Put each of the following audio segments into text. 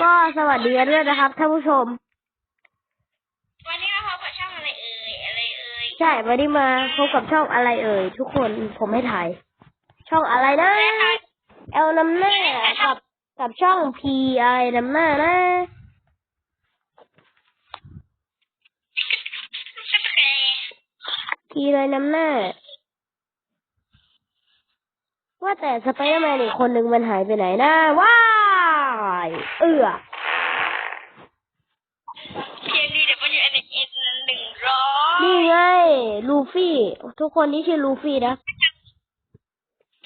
ก็สวัสดีกันด้วยนะครับท่านผู้ชม วันนี้เราพบกับช่องอะไรเอ่ยอะไรเอ่ยใช่วันนี้มาพบกับช่องอะไรเอ่ย ทุกคนผมให้ถ่าย ช่องอะไรนะเอลนำหน้ากับกับช่องพีไอนำหน้านะโอเคพีเลยนำหน้า ว่าแต่สไปเดอร์แมนอีกคนหนึ่งมันหายไปไหนนะว้า ย เอือเพียงดีเดี๋ยวมันอยู่ในกินหนึ่งร้อยนี่ไงลูฟี่ ทุกคนที่ชื่อลูฟี่นะ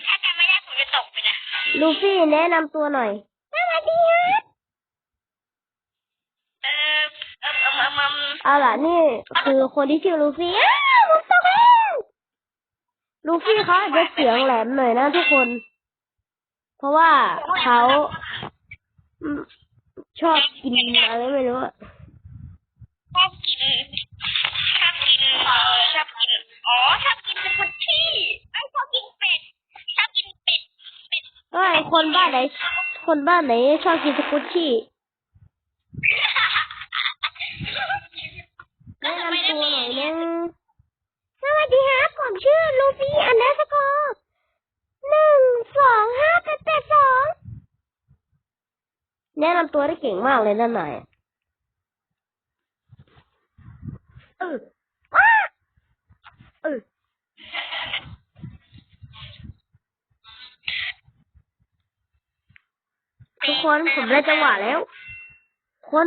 ถ้าจำไม่ได้ผมจะตกไปนะ ลูฟี่แนะนำตัวหน่อย สวัสดีครับเออเออเออเออเออเอาล่ะนี่คือคนที่ชื่อลูฟี่อ้าวผมตกแล้วลูฟี่เขาอาจจะเสียงแหลมหน่อยนะทุกคน เพราะว่าเขาอืม ชอบกินอะไรไม่รู้อะชอบกินชอบกินเออชอบกินอ๋อชอบกินสกุชชี่ไอ้ยชอบกินเป็ดชอบกินเป็ดเป็ดเอ้ยคนบ้านไหน คนบ้านไหนชอบกินสกุชชี่แนะนำตัวหน่อยนะสวัสดีครับผมชื่อลูฟี่อันเดอร์สกอร์หนึ่งสองห้าแปดแปดสอง แนะนำตัวได้เก่งมากเลยนั่นหน่อยเออว้าเออทุกคนผมได้จังหวะแล้ว คน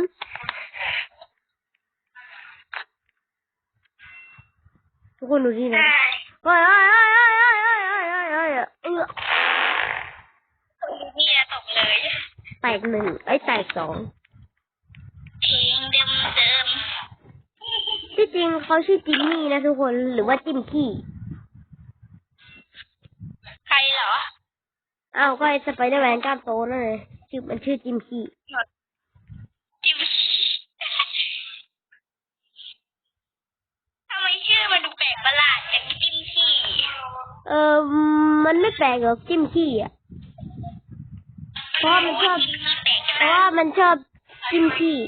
ทุกคนดูที่นะใช่เฮ้ยเฮ้ยเฮ้ยเฮ้ยเฮ้ยเฮ้ยเฮ้ยเฮ้ยเฮ้ยเอ้ย เมียตกเลย แตกหนึ่งไอ้ยแตกสองเพลงเดิมเดิมที่จริงเขาชื่อจิมมี่นะทุกคนหรือว่าจิมกี้ใครเหรออ้าวก็ไอ้สไปเดอร์แมนกล้ามโตนั่นเลยชื่อมันชื่อจิมกี้จิมทำไมชื่อมันดูแปลกประหลาดจากจิมชี่เออมันไม่แปลกหรอกจิมกี้อะ เพราะมันชอบจิมชี่แปลกเพราะว่ามันชอบจิมกี้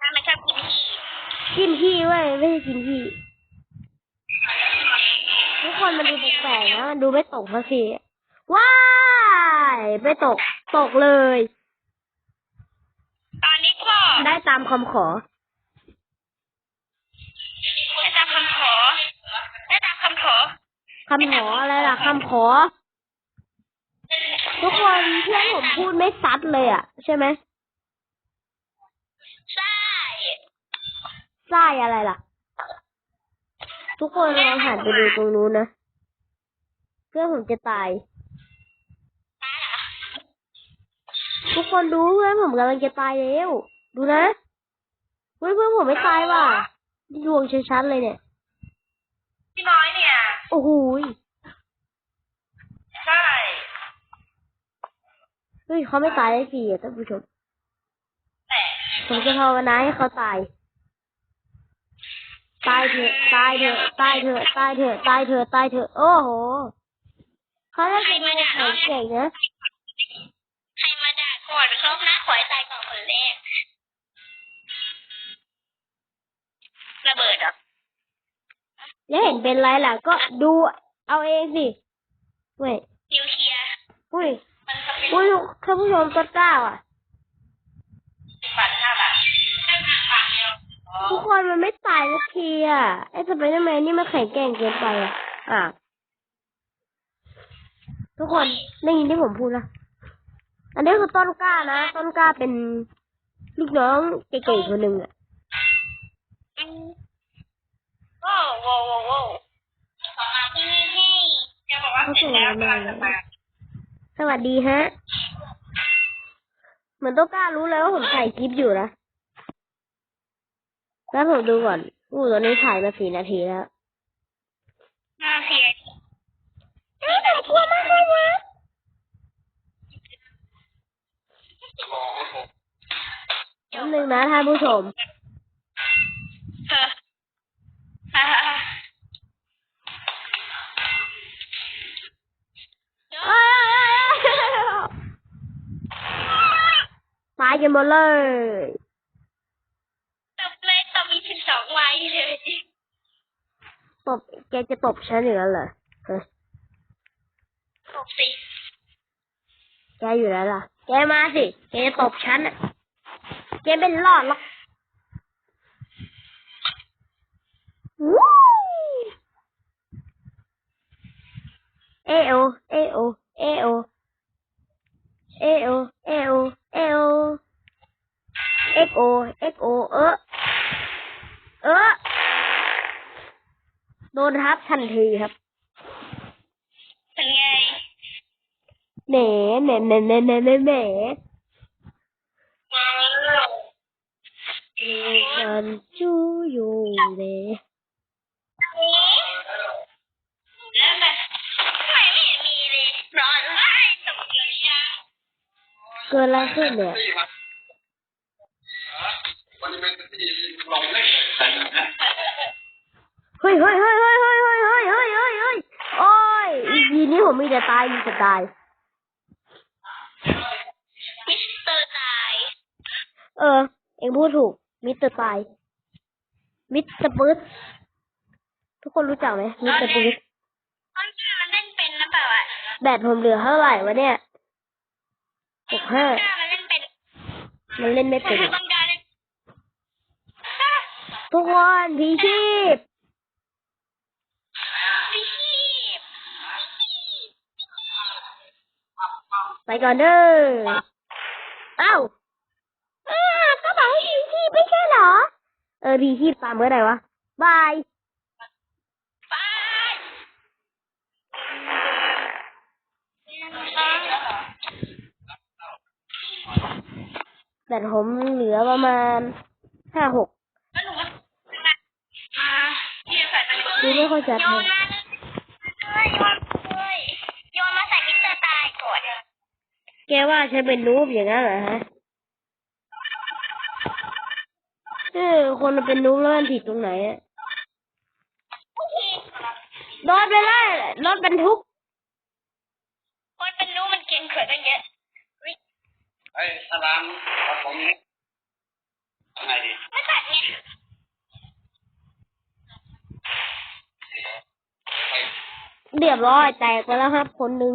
ถ้ามันชอบจิมชี่จิมกี้เว้ยไม่ใช่จิมกี้ทุกคนมันดูแปลกๆนะมันดูไม่ตกสักทีอะว้ายไม่ตกตกเลย ตอนนี้ก็ได้ตามคำขอได้ตามคำขอได้ตามคำขอคำขออะไรล่ะคำขอ ทุกคนเพื่อนผมพูดไม่ซัดเลยอะ ใช่ไหมใช่ไส้อะไรล่ะ ทุกคนลองหันไปดูตรงนู้นนะเพื่อนผมจะตายตาเหรอทุกคนดูเพื่อนผมกำลังจะตายแล้ว ดูนะเฮ้ยเพื่อนผมไม่ตายว่ะดวงชัดๆเลยเนี่ยพี่น้อยเนี่ย โอ้โหย ใช่ เฮ้ยเขาไม่ตายได้ทีอะท่านผู้ชมแต่ผมจะภาวนาให้เขาตาย ตายเถอะ ตายเถอะ ตายเถอะ ตายเถอะ ตายเถอะ ตายเถอะ โอ้โห เขาได้เป็นแข็งเก่งนะ ใครมาด่าก่อนครบนะขอให้ตายก่อนคนแรกระเบิดเหรอแล้วเห็นเป็นไรล่ะ ก็ดูเอาเองสิ เว้ยนิวเคลียร์อุ้ยมันจะเป็น อุ้ยท่านผู้ชมต้นกล้าอะฝันห้าบาทฝันเดียวทุกคนมันไม่ตายสักทีอะ ไอ้สไปเดอร์แมนนี่มันแข็งแกร่งเกินไปอะ อะ ทุกคนได้ยินที่ผมพูดนะอันนี้คือต้นกล้านะ ต้นกล้าเป็นลูกน้องเก๋ๆคนหนึ่งอะโอ้โหโว้โว้นี่นี่จะบอกว่าเสร็จแล้วกำลังจะมา สวัสดีฮะ เหมือนต้นกล้ารู้เลยว่าผมถ่ายคลิปอยู่นะ แล้วผมดูก่อนอู้ตอนนี้ถ่ายมาสี่นาทีแล้วหน้าเพียรน่ากลัวมากเลยนะแป๊บนึงนะท่านผู้ชม เออฮ่าฮ่าฮ่า เอ้ยเอ้ยเอ้ยาย กันหมดเลยตบเลยตบมีถึงสองไว้เลยตบแกจะตบฉันอย่างนั้นเหรอฮะตบสิแกอยู่แล้วล่ะ แกมาสิ แกจะตบฉันอะ แกเป็นรอดหรอกวู้เอโอ เอโอ เอโอ เอโอ เอโอ เอโอ เอ็กโอเอ็กโอเออเออโดนทับทันทีครับ เป็นไงแหมแหมแหมแหมแหมแหมแหมฉันจูอยู่เลยเกิดอะไรขึ้นเนี่ย ฮ้ยเฮ้ยเฮ้ยเฮ้ยเฮ้ยเฮ้ยเฮ้ยเฮ้ยเฮ้ยเฮ้ยโอ้ยอีพีนี้ผมมีแต่ตายมีแต่ตายมิสเตอร์ตาย เออ เองพูดถูก มิสเตอร์ตาย มิสเตอร์ปื๊ดทุกคนรู้จักไหมมิสเตอร์ปื๊ดต้นกล้ามันเล่นเป็นนะเปล่าอะ แบตผมเหลือเท่าไหร่วะเนี่ยหกห้าต้นกล้ามันเล่นเป็น มันเล่นไม่เป็นต้นกล้าเล่นทุกคนพีชีพพี่ชีพ ไปก่อนเด้อเอ้าอ่าก็บอกให้พีชีพไม่ใช่เหรอ เออพีชีพตามเมื่อไหร่วะ บายไปแต่ผมเหลือประมาณห้าหกแล้วหนูก็อ่าพี่จะใส่ไปเลยดูไม่ค่อยชัดโยเลนยมาเลยโยนเลย แกว่าฉันเป็นนูบอย่างนั้นเหรอฮะเออคนมันเป็นนูบแล้วมันผิดตรงไหนอะโดนไปเลยรถบรรทุกคนเป็นนู้มันเก่งเขินกันเยอะไอ้ตารางของนี้ยังไงดีไม่ตัดไงเรียบร้อยแตกไปแล้วครับคนหนึ่ง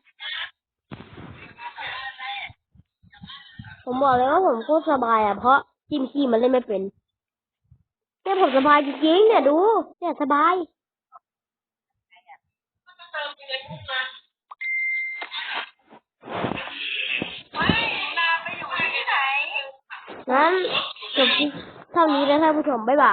ผมบอกเลยว่าผมโคตรสบายอะเพราะจิมคีมันเล่นไม่เป็นแต่ผมสบายจริงๆเนี่ยดู เนี่ยสบายนั้นจบที่เท่านี้แล้วท่านผู้ชม บ๊ายบาย